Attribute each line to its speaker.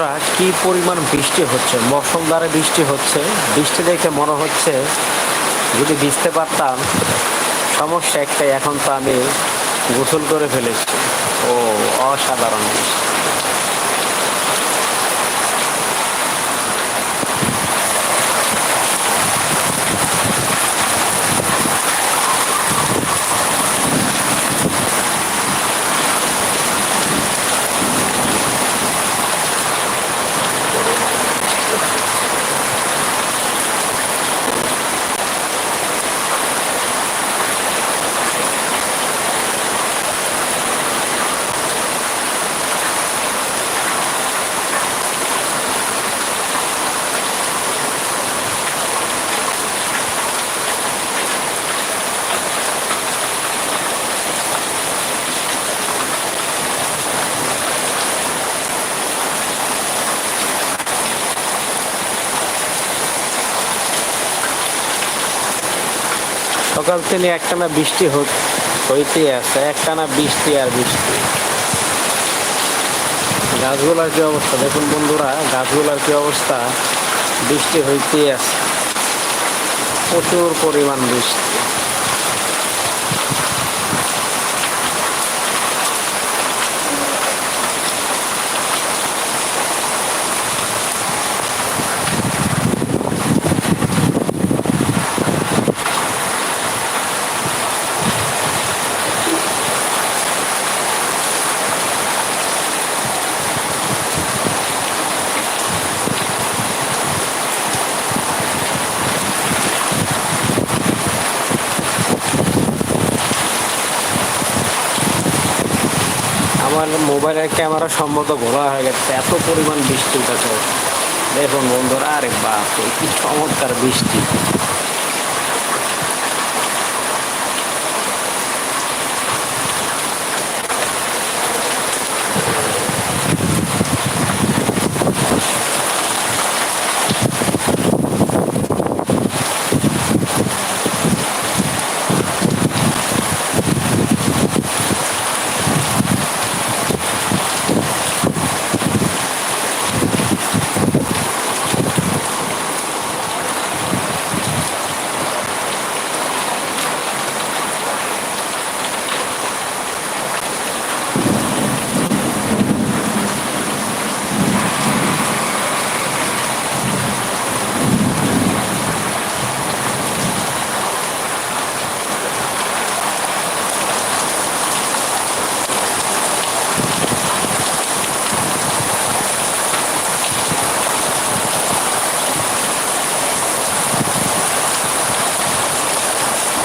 Speaker 1: বন্ধুরা, কি পরিমাণ বৃষ্টি হচ্ছে? মৌসুম দ্বারা বৃষ্টি হচ্ছে। বৃষ্টি দেখে মনে হচ্ছে, যদি ভিজতে পারতাম, সমস্যা একটাই, এখন তো আমি গোসল করে ফেলেছি। ও, অসাধারণ সকাল থেকে একটানা বৃষ্টি হইতে আছে, একটানা বৃষ্টি আর বৃষ্টি। গাছগুলার কি অবস্থা? দেখুন বন্ধুরা, গাছগুলার কি অবস্থা? বৃষ্টি হইতেই আছে। প্রচুর পরিমাণ বৃষ্টি। আমার মোবাইলের ক্যামেরা সম্ভবত ঘোলা হয়ে গেছে, এত পরিমাণ বৃষ্টি উঠেছে দেখুন বন্ধুরা, আরে বাপ কি চমৎকার বৃষ্টি।